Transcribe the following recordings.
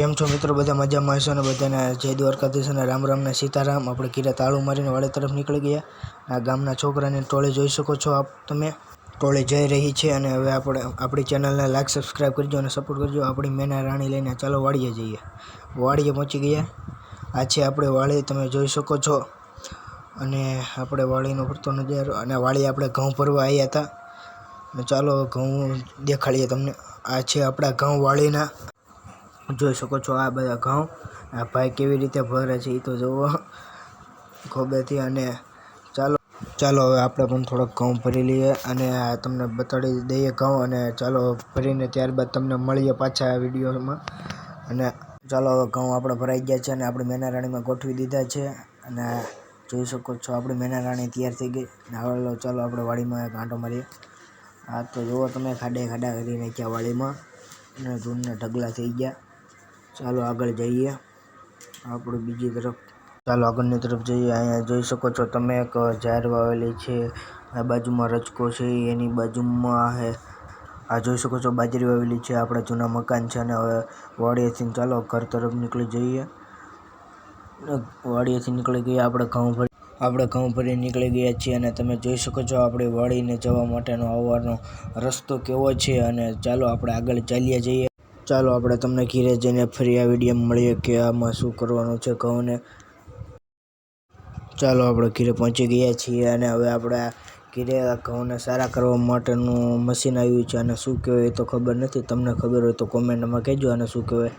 કેમ છો મિત્રો? બધા મજામાં હશો ને? બધાને જય દ્વારકાધીશ અને રામ રામને સીતારામ. આપણે કીરા તાળું મારીને વાડે તરફ નીકળી ગયા. આ ગામના છોકરાની ટોળે જોઈ શકો છો આપ તમે. ટોળે જઈ રહી છે અને હવે આપણે આપણી ચેનલને લાઈક સબસ્ક્રાઈબ કરજો અને સપોર્ટ કરજો. આપણી મેના રાણી લઈને ચાલો વાડીએ જઈએ. વાડીએ પહોંચી ગયા. આ છે આપણે વાડી, તમે જોઈ શકો છો. અને આપણે વાડીનો ફરતો નજારો અને વાડી આપણે ઘઉં ભરવા આવ્યા હતા. ચાલો ઘઉં દેખાડીએ તમને. આ છે આપણા ઘઉં વાડીના. જોઈ શકો છો આ બધા ઘઉં. આ ભાઈ કેવી રીતે ભરે છે એ તો જુઓ ખોબેથી અને ચાલો ચાલો હવે આપણે પણ થોડોક ઘઉં ભરી લઈએ અને તમને બતાડી દઈએ ઘઉં અને ચાલો ભરીને ત્યારબાદ તમને મળીએ પાછા આ વિડીયોમાં. અને ચાલો હવે ઘઉં આપણે ભરાઈ ગયા છે અને આપણે મેનારાણીમાં ગોઠવી દીધા છે. અને જોઈ શકો છો આપણી મેનારાણી તૈયાર થઈ ગઈ. અને ચાલો આપણે વાડીમાં એક આંટો મારીએ. આ તો જુઓ તમે ખાડે ખાડા કરી નાખ્યા વાડીમાં. અને ધૂળના ઢગલા થઈ ગયા. ચાલો આગળ જઈએ. આપણે બીજી તરફ ચાલો આગળની તરફ જઈએ. અહીંયા જોઈ શકો છો તમે એક ઝાડ વાવેલી છે. આ બાજુમાં રચકો છે, એની બાજુમાં હે. આ જોઈ શકો છો બાજરી વાવેલી છે. આપણા જૂના મકાન છે અને હવે વાડીએથી ચાલો ઘર તરફ નીકળી જઈએ. વાડીએથી નીકળી ગયા, આપણે ઘઉં ભરી, આપણે ઘઉં ભરી નીકળી ગયા છીએ અને તમે જોઈ શકો છો આપણી વાડીને જવા માટેનો આવવાનો રસ્તો કેવો છે અને ચાલો આપણે આગળ ચાલ્યા જઈએ. ચાલો આપણે તમને ઘીરે જઈને ફરી આ વીડિયો મળીએ કે આમાં શું કરવાનું છે ઘઉંને. ચાલો આપણે ઘીરે પહોંચી ગયા છીએ અને હવે આપણે ઘીરે ઘઉંને સારા કરવા માટેનું મશીન આવ્યું છે અને શું કહેવાય એ તો ખબર નથી. તમને ખબર હોય તો કોમેન્ટમાં કહેજો અને શું કહેવાય.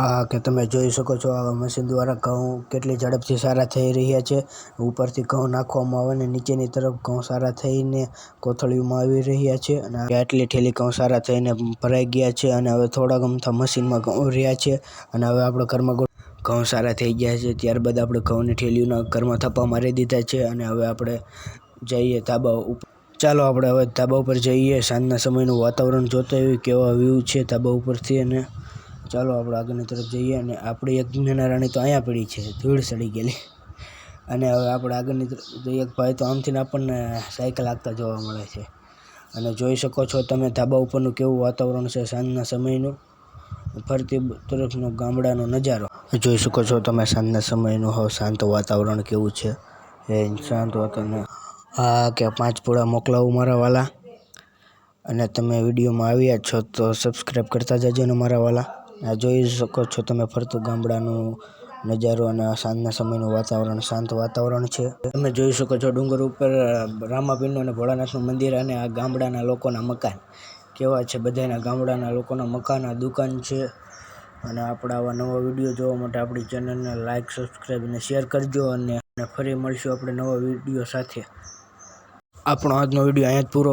હા કે તમે જોઈ શકો છો, આ મશીન દ્વારા ઘઉં કેટલી ઝડપથી સારા થઈ રહ્યા છે. ઉપરથી ઘઉં નાખવામાં આવે ને નીચેની તરફ ઘઉં સારા થઈને કોથળીઓમાં આવી રહ્યા છે અને આટલી ઠેલી ઘઉં સારા થઈને ભરાઈ ગયા છે અને હવે થોડા ગમતા મશીનમાં ઘઉં રહ્યા છે અને હવે આપણે ઘરમાં ઘઉં સારા થઈ ગયા છે. ત્યારબાદ આપણે ઘઉંની ઠેલીઓના ઘરમાં થપ્પા મારી દીધા છે અને હવે આપણે જઈએ ધાબા ઉપર. ચાલો આપણે હવે ધાબા ઉપર જઈએ. સાંજના સમયનું વાતાવરણ જોતા એવી કેવા વ્યૂ છે ધાબા ઉપરથી અને ચાલો આપણે આગળની તરફ જઈએ અને આપણી એક જ્ઞાનારાણી રાણી તો અહીંયા પડી છે, ધૂળ સડી ગયેલી. અને હવે આપણે આગળની તરફ જઈએ. ભાઈ તો આમથી આપણને સાયકલ હાંકતા જોવા મળે છે. અને જોઈ શકો છો તમે ધાબા ઉપરનું કેવું વાતાવરણ છે સાંજના સમયનું. ફરતી તરફનો ગામડાનો નજારો. જોઈ શકો છો તમે સાંજના સમયનું હવે શાંત વાતાવરણ કેવું છે. એ શાંત વાતાવરણ. હા કે પાંચ પૂળા મોકલાવું મારા વાલા? અને તમે વિડીયોમાં આવ્યા છો તો સબસ્ક્રાઈબ કરતા જજો ને મારા વાલા. આ જોઈ શકો છો તમે ફરતું ગામડાનું નજારો અને સાંજના સમયનું વાતાવરણ, શાંત વાતાવરણ છે. તમે જોઈ શકો છો ડુંગર ઉપર રામાપીરનું અને ભોળાનાથનું મંદિર અને આ ગામડાના લોકોના મકાન. કેવા છે બધાના ગામડાના લોકોના મકાન, આ દુકાન છે. અને આપણા આવા નવા વીડિયો જોવા માટે આપણી ચેનલને લાઇક સબસ્ક્રાઈબ અને શેર કરજો અને ફરી મળશું આપણે નવા વીડિયો સાથે. આપણો આજનો વીડિયો અહીંયા જ પૂરો